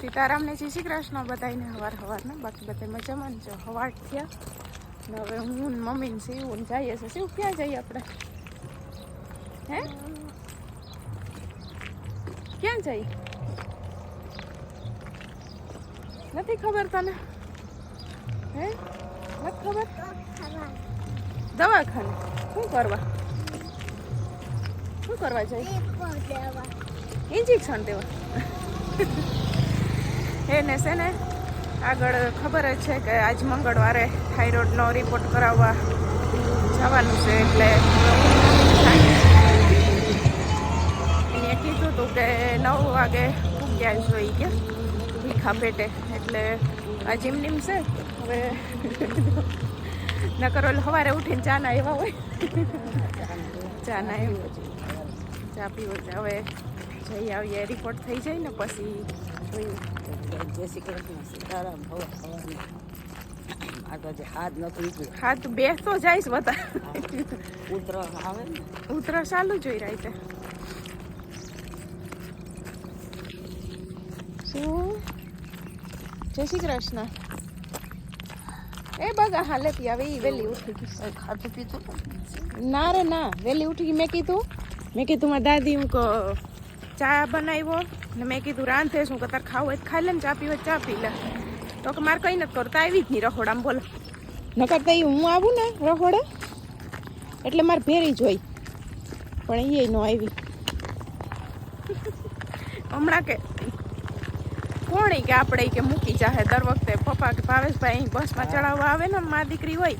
સીતારામને જય શ્રી કૃષ્ણ બધાને હવાર હવારના બાકી બધા મજામાં જ જો હવાર થયા. ને હવે હું મમ્મી ને ને જઈએ છે શિવ ક્યાં જઈએ આપણે? હે? ક્યાં જઈએ? નથી ખબર તને? હે? નથી ખબર? દવાખાને. શું કરવા? શું કરવા જઈએ? ઇન્જેક્શન દેવા. એને છે ને આગળ ખબર જ છે કે આજ મંગળવારે થાઇરોઇડનો રિપોર્ટ કરાવવા જવાનું છે એટલે એને કીધું હતું કે નવ વાગે પૂગ્યા જોઈ કે ભીખા પેટે. એટલે આ જીમનીમ છે. હવે નકર ઓલું સવારે ઉઠીને ચા ના એવા હોય. ચા ના એમ ચા પીવો હવે જઈ આવીએ. રિપોર્ટ થઈ જાય ને પછી જોયું જય શ્રી કૃષ્ણ સીતારામ ભવ ભવાની આ હાથ નથી ગયું હાથ બે તો જઈશ બધા. ઉતર આવે ચાલુ જોઈ રહી છે શું? જય શ્રી કૃષ્ણ. એ બગા હાલે તી આવે, ઈ વેલી ઉઠી ગઈ. ખાતું પીતું ના રે, ના, વેલી ઉઠી ગઈ. મેં કીધું મેં કીધું, મારી દાદી હું ચા બનાવ્યો. ને મેં કીધું, રાંધે શું કતાર ખાવું હોય ખાઈ લે ને, ચા પીવો હોય ચા પી લે. તો કે, મારે કંઈ નથી કરતા, આવી જ નહીં રખોડામાં બોલો. નકર તો હું આવું ને રખોડે, એટલે મારે ભેરી જોઈ પણ એ ન આવી. હમણાં કે, કોણ કે આપણે કે મૂકી જાહે દર વખતે? પપ્પા કે ભાવેશભાઈ અહીં બસમાં ચડાવવા આવે ને, મા દીકરી હોય,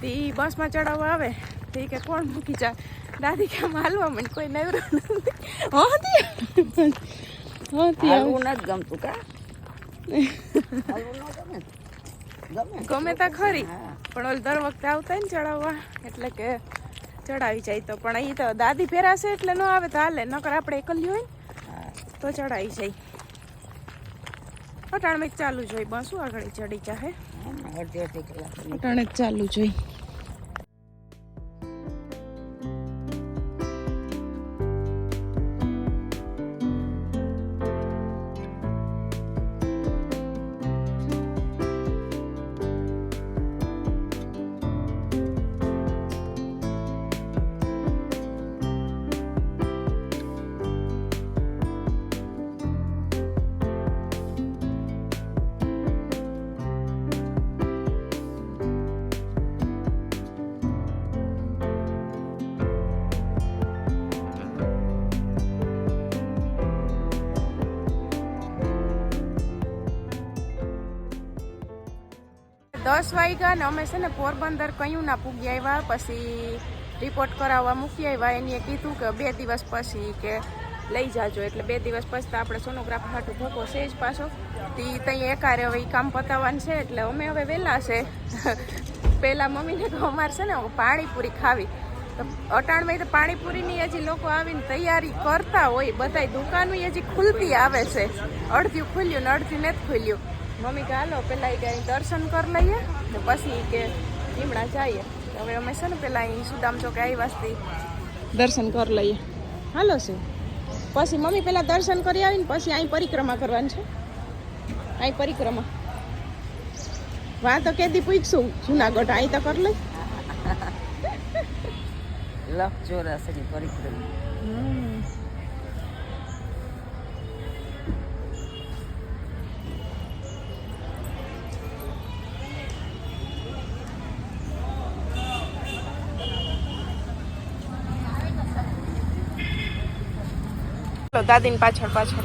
તે બસમાં ચડાવવા આવે. તે કે, કોણ મૂકી જાય દાદી કે, આમ હાલવા મને કોઈ નવરો નથી. હોતી? હાલવું નથી ગમતું કા? ન ગમે? ગમે ખરી. પણ ઓલ દર વખતે આવતા ને ચડાવવા એટલે કે ચડાવી જાય તો. પણ અહીં તો દાદી ફેરાશે એટલે ન આવે તો હાલે. નકર આપણે એકલી હોય તો ચડાવી જાય. અટાણમાં જ ચાલુ જોઈ. બસ આગળ ચડી જાહે? અટાણે ચાલુ જોઈ. દસ વાગ્યા ને અમે છે ને પોરબંદર કયું ના પૂગી આવ્યા, પછી રિપોર્ટ કરાવવા મૂકી આવ્યા. એને કીધું કે બે દિવસ પછી કે લઈ જાજો. એટલે બે દિવસ પછી તો આપણે સોનોગ્રાફ હાટું ભોગો છે જ પાછો. તે ત્યાં એકારે હવે એ કામ પતાવવાનું છે, એટલે અમે હવે વહેલા છે. પહેલાં મમ્મીને તો અમારે છે ને પાણીપુરી ખાવી. અટાણમાં તો પાણીપુરીની હજી લોકો આવીને તૈયારી કરતા હોય. બધાય દુકાનો હજી ખુલતી આવે છે. અડધ્યું ખુલ્યું ને અડધ્યું નથી ખુલ્યું. મમ્મી કે હાલો પેલા એ ગાય દર્શન કરી લઈએ ને પછી કે લીમડા જઈએ. તો હવે અમે છે ને પેલા અહીં સુદામ ચોકે આવી વાસ્તી દર્શન કરી લઈએ. હાલો શું? પછી મમ્મી પેલા દર્શન કરી આવીને પછી અહીં પરિક્રમા કરવાની છે. અહીં પરિક્રમા. વાં તો કેદી પૂછશું જુનાગઢ અહીં તો કરી લઈ. લખ ચોરાસની પરિક્રમા. દાદીની પાછળ પાછળ.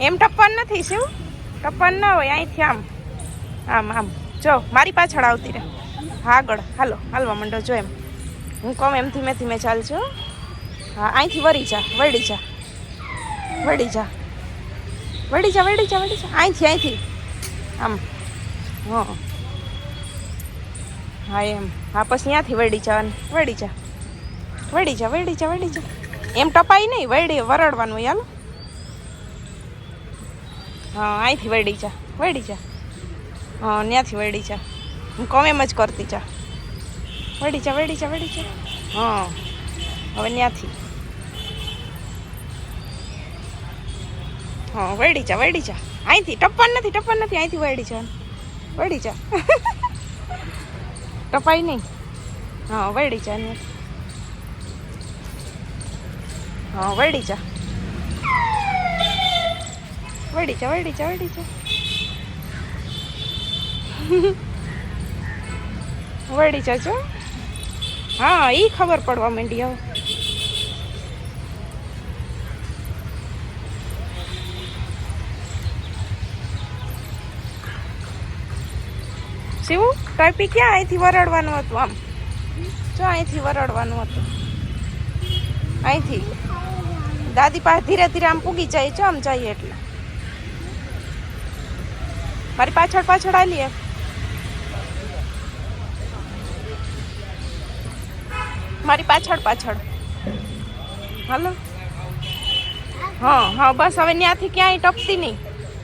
એમ ટપ્પન નથી શિવ? ટપ્પન ના હોય, અહીંથી આમ. આમ આમ. જો, મારી પાછળ આવતી રહે. આગળ. હાલો, હાલવા માંડો, જો એમ. હું કહું એમ ધીમે ધીમે ચાલજો હા, અહીંથી વળી જા વળી જા. વળી જા. વળી જા વળી જા વળી જા. અહીંથી અહીંથી. આમ. હા. હા, એમ. હા, પછી ત્યાંથી વળી જવાનું. વળી જા. વળી જા વળી જા વળી જા. એમ ટપાઈ નહીં, વળી વરડવાનું, યાલો. હા, અહીંથી વળી જા. વળી જા. હા ત્યાંથી વળી જા. હું કોમ એમ જ કરતી જા. વળી જા વળી જા વળી જા. હા, હવે ત્યાંથી હા, વળી જા વળી જા. અહીંથી ટપ્પણ નથી ટપ્પણ નથી, અહીંથી વળી જા વળી જા. ટપાઈ નહીં. હા, વળી જા ને. હા, વળી જા. વળી જા વળી જા વળી જા. વળી જાજો. હા એ ખબર પડવા માંડી હવે. શિવું? ટાઈપી ક્યાં અહીંથી વરડવાનું હતું આમ? જો અહીંથી વરડવાનું હતું. અહીંથી. દાદી પાસે ધીરે ધીરે આમ પૂગી જાય છે, આમ જઈએ એટલે. મારી પાછળ પાછળ આલીએ. મારી પાછળ પાછળ. હાલો. હા હા, બસ, હવે ત્યાંથી ક્યાંય ટપતી નહીં.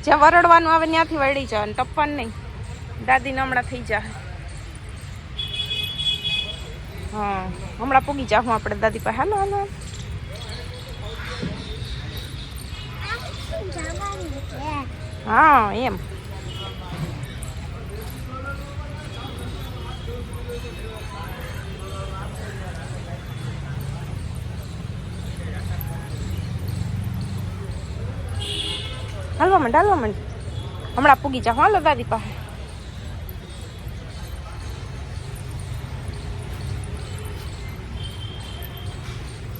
જ્યાં વરડવાનું આવે ત્યાંથી વળી જાય અને ટપવાનું નહીં. દાદીને હમણાં થઈ જા હા, હમણાં પૂગી જાઉં આપણે દાદી પાસે. હાલો હાલો. હા, એમ. હાલવા માંડ હાલવા માંડ. હમણાં પૂગી જાઉં હાલો, દાદી પાસે.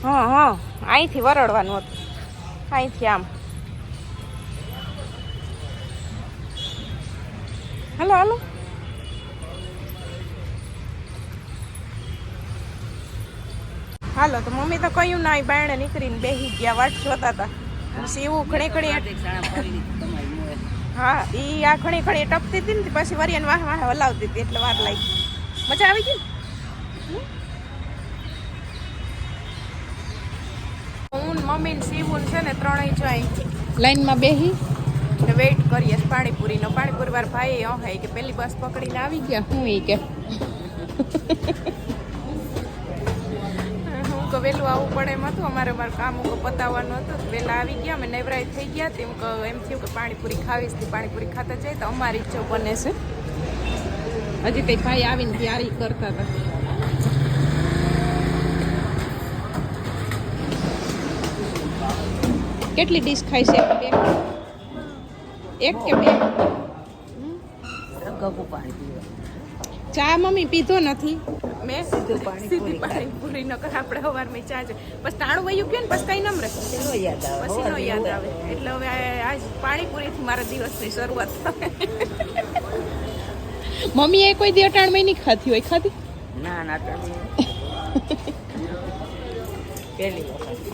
હા હા. અહીંથી વરડવાનું હતું. અહીંથી આમ. હાલો હાલો. હાલો તો મમ્મી તો કયું ના બાયણે નીકળીને બેસી ગયા વાટ જોતા હતા. સીવું ઘણી ઘણી હા એ આ ઘણી ઘણી ટપતી હતી ને પછી વરિયાને વાહ વાહ હલાવતી હતી એટલે વાર લાગી. મજા આવી ગઈ ને? હું ને મમ્મી ને છે ને ત્રણેય જોઈ લાઈનમાં બેહી? ને વેઇટ કરીએ પાણીપુરીનો. પાણીપુરી વાર ભાઈ કહે કે પેલી બસ પકડીને આવી ગયા. હું એ કે. હું કે વહેલું આવવું પડે એમ હતું. અમારે મારું કામ હું પતાવવાનું હતું. તો વહેલા આવી ગયા અમે નવરાઈ થઈ ગયા તેમ કે એમ થયું કે પાણીપુરી ખાવીશ તે પાણીપુરી ખાતા જાય તો અમારી જ બને છે. હજી તે ભાઈ આવીને તૈયારી કરતા હતા. કેટલી ડીશ ખાઈ છે? બે એક કે બે? ગગુ પાણી ચા મમ્મી પીધો નથી. મેં સીધું પાણીપુરી સીધી પાણીપુરી ન કર આપણે સવારમાં ચા છે. પછી તાણું વયું ગયું ને પછી કઈ નમ રહે. યાદ આવે? પછી નો યાદ આવે. એટલે હવે આજ પાણીપુરીથી મારા દિવસની શરૂઆત થાય. મમ્મી એ કોઈ દી અટાણ મહિની ખાધી હોય? ખાધી? ના ના તમે પહેલી વખત.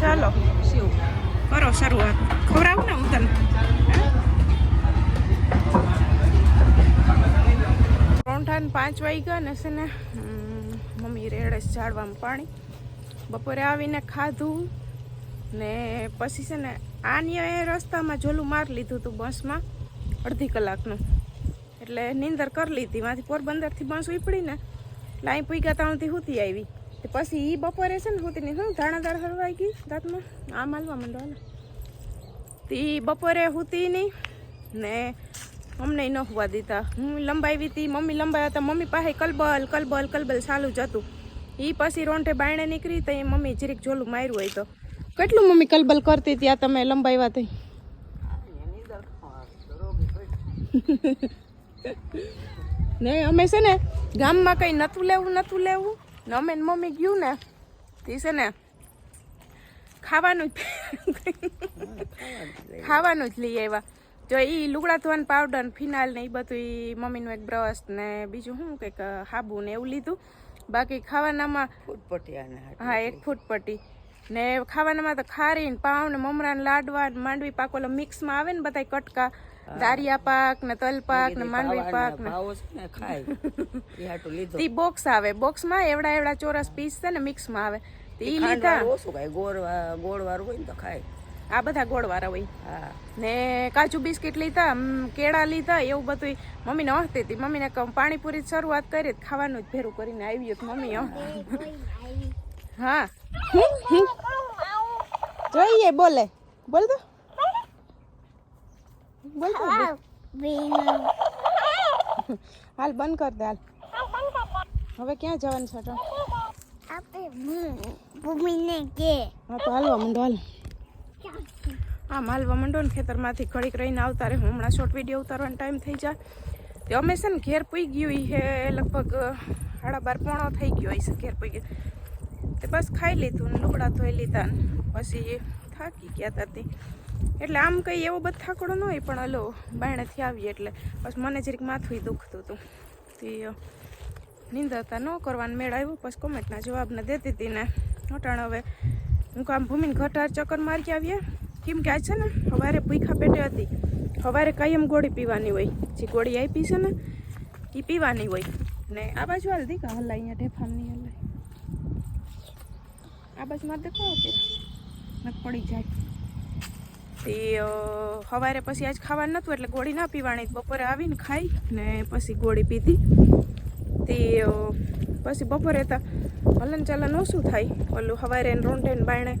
ચાલો, શિવ. કરો શરૂઆત. ખવડાવું ને હું તને. ત્રણ પાંચ વાગ્યા ને છે ને મમ્મી રેડે છે ઝાડવામાં પાણી. બપોરે આવીને ખાધું ને પછી છે ને આની રસ્તામાં ઝોલું માર લીધું હતું બસમાં અડધી કલાકનું. એટલે નીંદર કરી લીધી. માંથી પોરબંદરથી બસ ઉપડી ને એટલે અહીં પૂગ્યા ત્રણથી હુતી આવી. તે પછી એ બપોરે છે ને હુતીની શું ધાણાદાર હરવાઈ ગઈ દાંતમાં આમ હાલવા માંડો હાલ. તે બપોરે હુતી નહીં ને અમને ન હોવા દીધા. હું લંબાવી હતી મમ્મી લંબાવ્યા હતા મમ્મી પાસે કલબલ કલબલ કલબલ ચાલુ જ હતું. એ પછી રોંઠે બાયણે નીકળી તો એ મમ્મી જીરીક જોલું માર્યું હોય તો. કેટલું મમ્મી કલબલ કરતી ત્યાં તમે લંબાવ્યા તઈ? ને અમે છે ને ગામમાં કંઈ નહોતું લેવું નહોતું લેવું. ને અમે મમ્મી ગયું ને તે છે ને ખાવાનું જ ખાવાનું જ લઈ આવ્યા. જો એ લુગડા ધોવાનું પાવડર ફિનાઇલ ને એ બધું એ મમ્મીનું એક બ્રશ ને બીજું શું કંઈક હાબુ ને એવું લીધું. બાકી ખાવાનામાં ફૂટપટ્ટી હા એક ફૂટ પટ્ટી ને ખાવાનામાં તો ખારી ને પાવ ને મમરા ને લાડવા ને માંડવી પાક ઓલો મિક્સમાં આવે ને બધા કટકા. દારિયા પાક ને તલ પાક ને માંડવી પાક ને ખાય. તી બોક્સ આવે. બોક્સમાં એવડા એવડા ચોરસ પીસ છે ને મિક્સમાં આવે. તો ઈ લીધા. ઓછું ખાય. ગોળ વાળું હોય ને તો ખાય. આ બધા ગોળવાળા હોય. ને કાજુ બિસ્કિટ લીધા કેળા લીધા એવું બધું મમ્મીને હસતી હતી મમ્મીને ને પાણીપુરી શરૂઆત કરી ખાવાનું જ ભેરું કરીને આવ્યું તો મમ્મી હં. હા જોઈએ બોલે. બોલ તો. બોલ તો. હાલ બંધ કર દે હાલ. હવે ક્યાં જવાનું છે તો ભૂમિને કે. હા તો હાલવા માંડો હાલ. હા હાલવા માંડો ને ખેતરમાંથી ઘડીક રહીને આવતા રહે. હમણાં શોર્ટ વીડિયો ઉતારવાનો ટાઈમ થઈ જાય. તે અમે છે ને ઘેર પૂઈ ગયું હે લગભગ સાડા બાર પોણો થઈ ગયો હશે ઘેર પૂઈ ગયું. તે બસ ખાઈ લીધું ને લુગડા ધોઈ લીધા પછી થાકી ગયા હતા તે. એટલે આમ કંઈ એવો બધો થાકડો ન હોય, પણ હલો, બાયણેથી આવીએ એટલે. બસ મને જરીક માથું દુખતું હતું તે નિંદરતા ન કરવાનું મેળ આવ્યો, પછી કોમેન્ટના જવાબને દેતી હતી ને. અટાણ હવે, હું કામ ભૂમિને ઘટાર ચક્કર મારી આવીએ? કેમ કે આજ છે ને, સવારે ભૂખા પેટે હતી. સવારે કાયમ ગોળી પીવાની હોય. જે ગોળી આપી છે ને એ પીવાની હોય. ને આ બાજુ હાલ દીકા હલા અહીંયા ઢેફામની આ બાજુ મારે દેખાવો કે? પડી જાય. તે સવારે પછી આજ ખાવાનું નહોતું એટલે ગોળી ના પીવાની. બપોરે આવીને ખાઈ ને પછી ગોળી પીધી. તે પછી બપોરે તો હલન ચલન ઓછું થાય. ઓલું સવારે રોંઢે ને બાયણે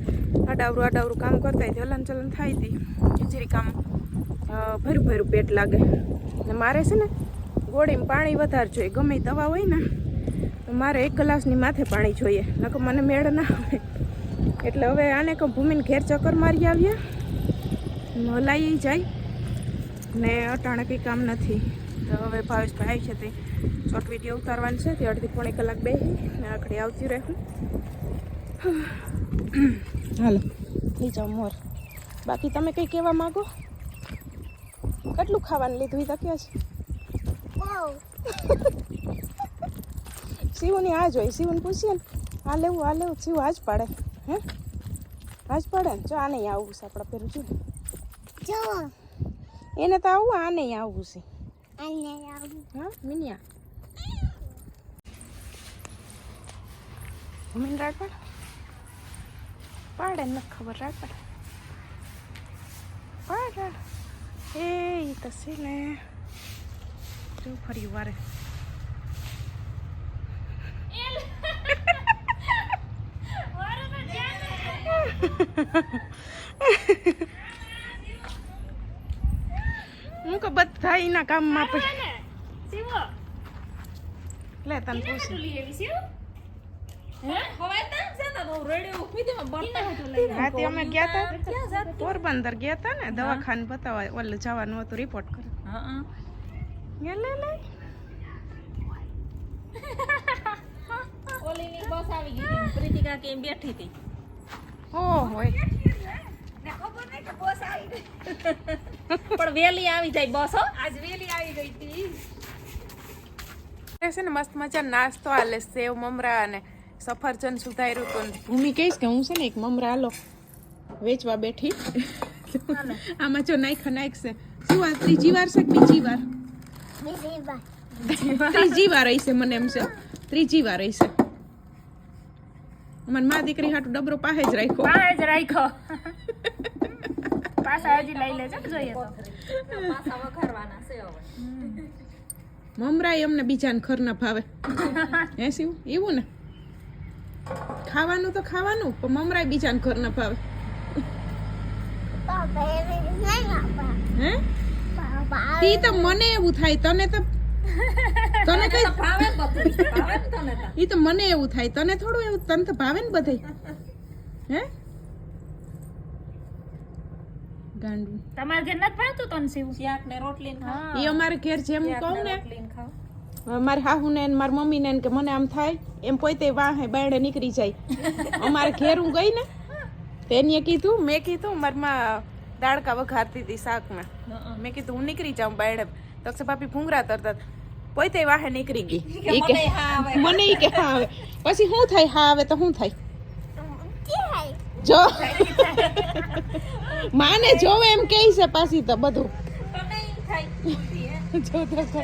આડાવરું આડાવરું કામ કરતા હતી હલન ચલન થાય હતી ખીચડી કામ ભરું ભર્યું પેટ લાગે. ને મારે છે ને ગોળીમાં પાણી વધારે જોઈએ. ગમે દવા હોય ને તો મારે એક ગ્લાસની માથે પાણી જોઈએ. નકર મને મેળ ના આવે. એટલે હવે આને કહું, ભૂમિને ઘેર ચક્કર મારી આવીએ. હલાઈ જાય. ને અટાણે કંઈ કામ નથી. તો હવે ભાવેશભાઈ છે તે શોર્ટ વીડિયો ઉતારવાનું છે. તે અડધી પોણી કલાક બેસી ને આખડી આવતી રહેવું હાલો, લઈ જાઓ મોર. બાકી તમે કંઈ કહેવા માગો? કેટલું ખાવાનું લીધું એ તો કહે છે. શિવની આ જોઈ શિવને પૂછીએ ને આ લેવું આ લેવું શિવ આજ પાડે હે? આજ પડે ને જો આ નહીં આવવું છે આપણા પેલું જો. જો એને તો આવું આ નહીં આવવું છે. હા મિનિયા. ભૂમિન રાડ પાડ પાડે ને ખબર રાડ પાડ. પાડ રાડ એ તો છે ને. જો ફરી વારે. હું કે બધા એના કામમાં પછી લે તને પૂછું. અમે ગયા હતા પોરબંદર ગયા હતા ને દવાખાને બતાવવા ઓલું જવાનું હતું રિપોર્ટ કરે. લે લે લે. ઓલીની બસ આવી ગઈ. પ્રીતિકા કેમ બેઠી હતી. પણ વેલી આવી જાય બસ હો. એ છે ને મસ્ત મજા નાસ્તો આલે સેવ મમરા અને સફરજન સુધાર્યું તો ને ભૂમિ કહીશ કે હું છે ને એક મમરા આલો વેચવા બેઠી. આમાં જો નાખ નાખશે શું વાત ત્રીજી વાર છે બીજી વાર? બીજી વાર. ત્રીજી વાર હશે મને એમ છે. ત્રીજી વાર હશે. મને મા દીકરી હાટુ ડબરો પાસે જ રાખ્યો. પાસે જ રાખ્યો. પાછા હજી લઈ લેજો ને જોઈએ તો. મમરા અમને બીજાને ખરના ભાવે. હે શિવ? એવું ને? ખાવાનું તો ખાવાનું પણ મમરાય બીજાને ખરના ભાવે. બાબા એને હે? તી તો મને એવું થાય તને તો તને કઈ ભાવે ભાવે ને તને તો. ઈ તો મને એવું થાય. તને થોડું એવું તને તો ભાવે ને બધે. હે? ગાંડું. તમારે ઘર નથી ભાવતું તને શિવ? શાક ને રોટલી ખાવ. ઈ અમારે ઘેર જેમ કહું ને રોટલી ને ખાવ. મારી હાહુને ને મારી મમ્મીને ને કે મને આમ થાય એમ પોતે વાહે બાયડે નીકળી જાય. અમારે ઘેર હું ગઈ ને તેને કીધું મેં કીધું મારમાં દાડકા વઘારતી હતી શાકમાં. મેં કીધું હું નીકળી જાઉં બાયડે તો પાપી ભાભી ભૂંગરા તરતા પોતે વાહે નીકળી ગઈ. ઈ કે મને ઈ કે હા આવે. પછી શું થાય હા આવે તો શું થાય? જો. માને જોવે એમ કહે છે પાછી તો બધું. જો તો.